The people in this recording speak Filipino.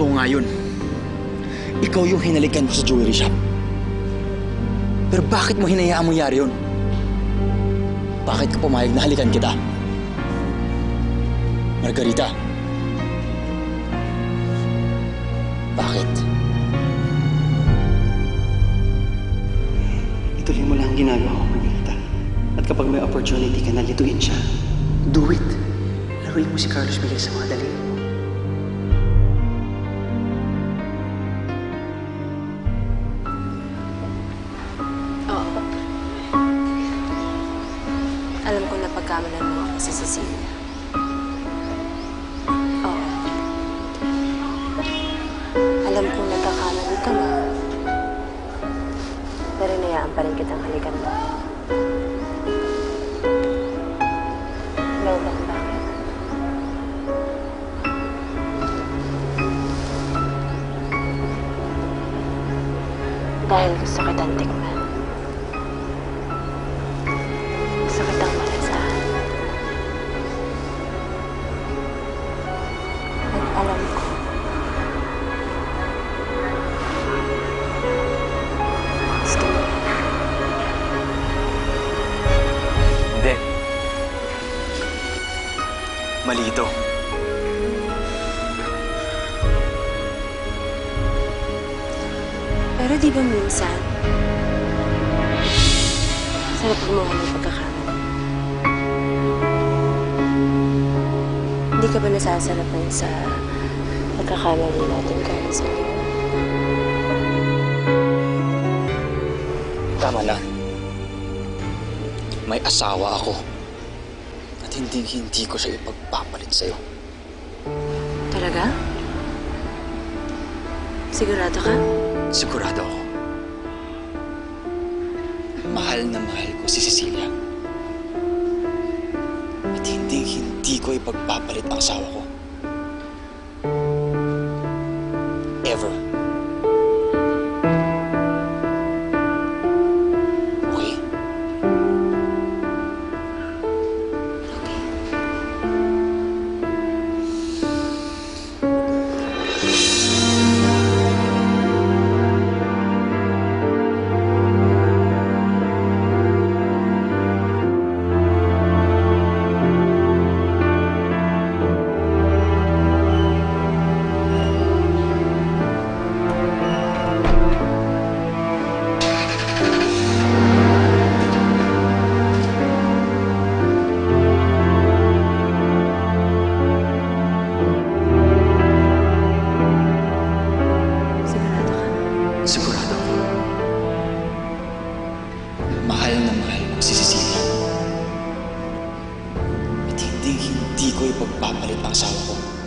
ikaw nga yun. Ikaw yung hinalikan ko sa jewelry shop. Pero bakit mo hinayaan mo yari yun? Bakit ka pumayag na halikan kita? Margarita. Bakit? Ituloy mo lang ang ginagawa ko, Margarita. At kapag may opportunity ka na lituin siya, do it. Laruin mo si Carlos Miguel sa mga dali. Pagkamalan mo ako si Cecilia. Oo. Alam kong nagkakamali ka na. Pero inayaan pa rin kitang halikan mo. Alam ba kung bakit? Dahil gusto kitang tikman. Mali ito. Pero di ba minsan, sarap gumawa ng pagkakamali. Hindi ka ba nasasarapan sa pagkakamali natin, Carlos Miguel? Tama na. May asawa ako. At hindi hindi ko siya ipagpapalit sa'yo. Talaga? Sigurado ka? Sigurado ako. Mahal na mahal ko si Cecilia. At hindi hindi ko ipagpapalit ang asawa ko. Ever. Ipagpapalit ang asawa ko.